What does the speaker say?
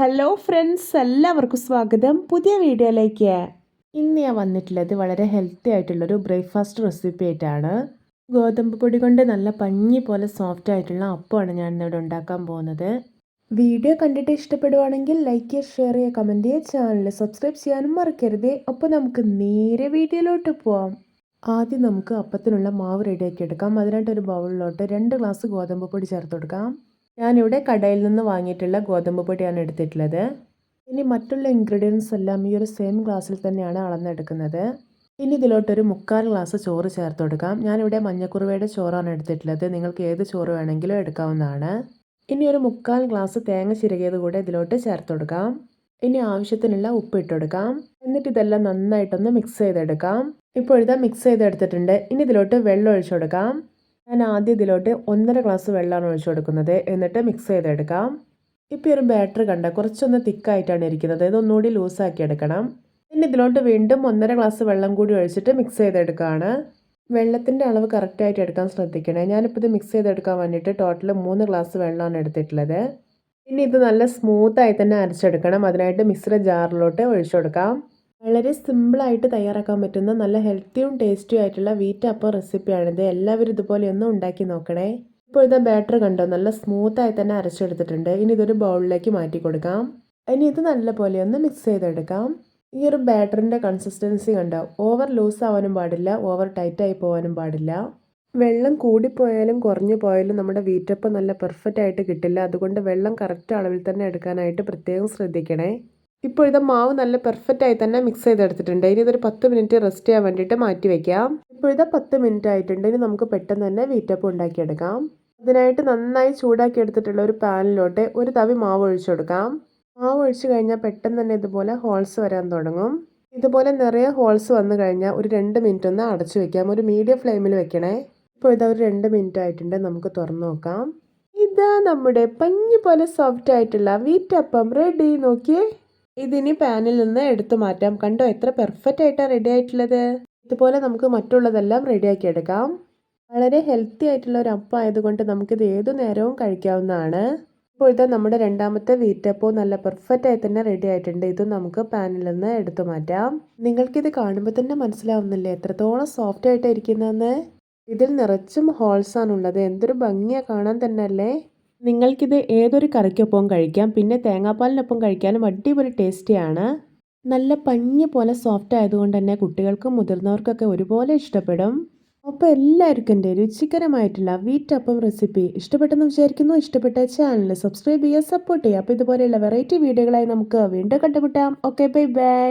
Hello friends എല്ലാവർക്കും സ്വാഗതം. പുതിയ വീഡിയോയിലേക്ക്. ഇന്ന് ഞാൻ വന്നിട്ടുള്ളത് വളരെ ഹെൽത്തി ആയിട്ടുള്ളൊരു ബ്രേക്ക്ഫാസ്റ്റ് റെസിപ്പി ആയിട്ടാണ്. ഗോതമ്പ് പൊടി കൊണ്ട് നല്ല പഞ്ഞി പോലെ സോഫ്റ്റ് ആയിട്ടുള്ള അപ്പമാണ് ഞാൻ ഇന്നിവിടെ ഉണ്ടാക്കാൻ പോകുന്നത്. വീഡിയോ കണ്ടിട്ട് ഇഷ്ടപ്പെടുവാണെങ്കിൽ ലൈക്ക് ചെയ്യുക ഷെയർ ചെയ്യുക കമന്റ് ചെയ്യുക. ചാനൽ സബ്സ്ക്രൈബ് ചെയ്യാനും മറക്കരുത്. അപ്പോൾ നമുക്ക് നേരെ വീഡിയോയിലോട്ട് പോവാം. ആദ്യം നമുക്ക് അപ്പത്തിനുള്ള മാവ് റെഡിയാക്കി എടുക്കാം. അതിനായിട്ട് ഒരു ബൗളിലോട്ട് രണ്ട് ഗ്ലാസ് ഗോതമ്പ് പൊടി ചേർത്ത് കൊടുക്കാം. ഞാനിവിടെ കടയിൽ നിന്ന് വാങ്ങിയിട്ടുള്ള ഗോതമ്പ് പൊടിയാണ് എടുത്തിട്ടുള്ളത്. ഇനി മറ്റുള്ള ഇൻഗ്രീഡിയൻസ് എല്ലാം ഈ ഒരു സെയിം ഗ്ലാസ്സിൽ തന്നെയാണ് അളന്നെടുക്കുന്നത്. ഇനി ഇതിലോട്ടൊരു മുക്കാൽ ഗ്ലാസ് ചോറ് ചേർത്ത് കൊടുക്കാം. ഞാനിവിടെ മഞ്ഞക്കുറുവയുടെ ചോറാണ് എടുത്തിട്ടുള്ളത്. നിങ്ങൾക്ക് ഏത് ചോറ് വേണമെങ്കിലും എടുക്കാവുന്നതാണ്. ഇനി ഒരു മുക്കാൽ ഗ്ലാസ് തേങ്ങ ചിരകിയത് കൂടെ ഇതിലോട്ട് ചേർത്ത് കൊടുക്കാം. ഇനി ആവശ്യത്തിനുള്ള ഉപ്പ് ഇട്ട് കൊടുക്കാം. എന്നിട്ട് ഇതെല്ലാം നന്നായിട്ടൊന്ന് മിക്സ് ചെയ്തെടുക്കാം. ഇപ്പോൾ ഇതാ മിക്സ് ചെയ്തെടുത്തിട്ടുണ്ട്. ഇനി ഇതിലോട്ട് വെള്ളം ഒഴിച്ചു കൊടുക്കാം. ഞാൻ ആദ്യം ഇതിലോട്ട് ഒന്നര ഗ്ലാസ് വെള്ളമാണ് ഒഴിച്ചു കൊടുക്കുന്നത്. എന്നിട്ട് മിക്സ് ചെയ്തെടുക്കാം. ഇപ്പോൾ ഒരു ബാറ്റർ കണ്ട കുറച്ചൊന്ന് തിക്കായിട്ടാണ് ഇരിക്കുന്നത്. ഇതൊന്നുകൂടി ലൂസാക്കി എടുക്കണം. പിന്നെ ഇതിലോട്ട് വീണ്ടും ഒന്നര ഗ്ലാസ് വെള്ളം കൂടി ഒഴിച്ചിട്ട് മിക്സ് ചെയ്തെടുക്കുകയാണ്. വെള്ളത്തിന്റെ അളവ് കറക്റ്റായിട്ട് എടുക്കാൻ ശ്രദ്ധിക്കണേ. ഞാനിപ്പോൾ ഇത് മിക്സ് ചെയ്തെടുക്കാൻ വേണ്ടിയിട്ട് ടോട്ടൽ മൂന്ന് ഗ്ലാസ് വെള്ളമാണ് എടുത്തിട്ടുള്ളത്. പിന്നെ ഇത് നല്ല സ്മൂത്തായി തന്നെ അരച്ചെടുക്കണം. അതിനായിട്ട് മിക്സിയുടെ ജാറിലോട്ട് ഒഴിച്ചു കൊടുക്കാം. വളരെ സിമ്പിളായിട്ട് തയ്യാറാക്കാൻ പറ്റുന്ന നല്ല ഹെൽത്തിയും ടേസ്റ്റിയും ആയിട്ടുള്ള വീറ്റ് റെസിപ്പിയാണിത് എല്ലാവരും ഇതുപോലെ ഒന്ന് ഉണ്ടാക്കി നോക്കണേ. ഇപ്പോൾ ഇതാ ബാറ്റർ കണ്ടോ? നല്ല സ്മൂത്തായി തന്നെ അരച്ചെടുത്തിട്ടുണ്ട്. ഇനി ഇതൊരു ബൗളിലേക്ക് മാറ്റി കൊടുക്കാം. ഇനി ഇത് നല്ലപോലെ ഒന്ന് മിക്സ് ചെയ്തെടുക്കാം. ഈ ഒരു ബാറ്ററിന്റെ കൺസിസ്റ്റൻസി കണ്ടോ? ഓവർ ലൂസ് ആവാനും പാടില്ല ഓവർ ടൈറ്റ് ആയി പോകാനും പാടില്ല. വെള്ളം കൂടിപ്പോയാലും കുറഞ്ഞു പോയാലും നമ്മുടെ വീറ്റപ്പം നല്ല പെർഫെക്റ്റ് ആയിട്ട് കിട്ടില്ല. അതുകൊണ്ട് വെള്ളം കറക്റ്റ് അളവിൽ തന്നെ എടുക്കാനായിട്ട് പ്രത്യേകം ശ്രദ്ധിക്കണേ. ഇപ്പോൾ ഇത് മാവ് നല്ല പെർഫെക്റ്റ് ആയി തന്നെ മിക്സ് ചെയ്തെടുത്തിട്ടുണ്ട്. ഇനി ഇതൊരു പത്ത് മിനിറ്റ് റെസ്റ്റ് ചെയ്യാൻ വേണ്ടിയിട്ട് മാറ്റി വെക്കാം. ഇപ്പോൾ ഇത് പത്ത് മിനിറ്റ് ആയിട്ടുണ്ട്. ഇനി നമുക്ക് പെട്ടെന്ന് തന്നെ വീറ്റപ്പ് ഉണ്ടാക്കിയെടുക്കാം. അതിനായിട്ട് നന്നായി ചൂടാക്കി എടുത്തിട്ടുള്ള ഒരു പാനിലോട്ട് ഒരു തവി മാവ് ഒഴിച്ചു കൊടുക്കാം. മാവ് ഒഴിച്ചു കഴിഞ്ഞാൽ പെട്ടെന്ന് തന്നെ ഇതുപോലെ ഹോൾസ് വരാൻ തുടങ്ങും. ഇതുപോലെ നിറയെ ഹോൾസ് വന്നു കഴിഞ്ഞാൽ ഒരു രണ്ട് മിനിറ്റ് ഒന്ന് അടച്ചു വെക്കാം. ഒരു മീഡിയം ഫ്ലെയിമിൽ വെക്കണേ. ഇപ്പോൾ ഇതാ ഒരു രണ്ട് മിനിറ്റ് ആയിട്ടുണ്ട്. നമുക്ക് തുറന്നു നോക്കാം. ഇതാ നമ്മുടെ പഞ്ഞു പോലെ സോഫ്റ്റ് ആയിട്ടുള്ള വീറ്റപ്പം റെഡി നോക്കിയേ. ഇതിനി പാനിൽ നിന്ന് എടുത്തു മാറ്റാം. കണ്ടോ എത്ര പെർഫെക്റ്റ് ആയിട്ടാണ് റെഡി ആയിട്ടുള്ളത്. ഇതുപോലെ നമുക്ക് മറ്റുള്ളതെല്ലാം റെഡിയാക്കി എടുക്കാം. വളരെ ഹെൽത്തി ആയിട്ടുള്ള ഒരു അപ്പം ആയതുകൊണ്ട് നമുക്കിത് ഏതു നേരവും കഴിക്കാവുന്നതാണ്. ഇപ്പോഴത്തെ നമ്മുടെ രണ്ടാമത്തെ വീറ്റപ്പോ നല്ല പെർഫെക്റ്റ് ആയി തന്നെ റെഡി ആയിട്ടുണ്ട്. ഇത് നമുക്ക് പാനിൽ നിന്ന് എടുത്തു മാറ്റാം. നിങ്ങൾക്കിത് കാണുമ്പോൾ തന്നെ മനസ്സിലാവുന്നില്ലേ എത്രത്തോളം സോഫ്റ്റ് ആയിട്ടാണ് ഇരിക്കുന്നതെന്ന്? ഇതിൽ നിറച്ചും ഹോൾസാണ് ഉള്ളത് എന്തൊരു ഭംഗിയാണ് കാണാൻ തന്നെ അല്ലേ നിങ്ങൾക്കിത് ഏതൊരു കറിക്കൊപ്പം കഴിക്കാം? പിന്നെ തേങ്ങാപ്പാലിനൊപ്പം കഴിക്കാനും അടിപൊളി ടേസ്റ്റിയാണ്. നല്ല പഞ്ഞ് പോലെ സോഫ്റ്റ് ആയതുകൊണ്ട് തന്നെ കുട്ടികൾക്കും മുതിർന്നവർക്കൊക്കെ ഒരുപോലെ ഇഷ്ടപ്പെടും. അപ്പോൾ എല്ലാവർക്കും എന്റെ രുചികരമായിട്ടുള്ള വീറ്റപ്പം റെസിപ്പി ഇഷ്ടപ്പെട്ടെന്ന് വിചാരിക്കുന്നു. ഇഷ്ടപ്പെട്ട ചാനൽ സബ്സ്ക്രൈബ് ചെയ്യുക സപ്പോർട്ട് ചെയ്യുക. അപ്പോൾ ഇതുപോലെയുള്ള വെറൈറ്റി വീഡിയോകളായി നമുക്ക് വീണ്ടും കണ്ടുമുട്ടാം. Okay bye bye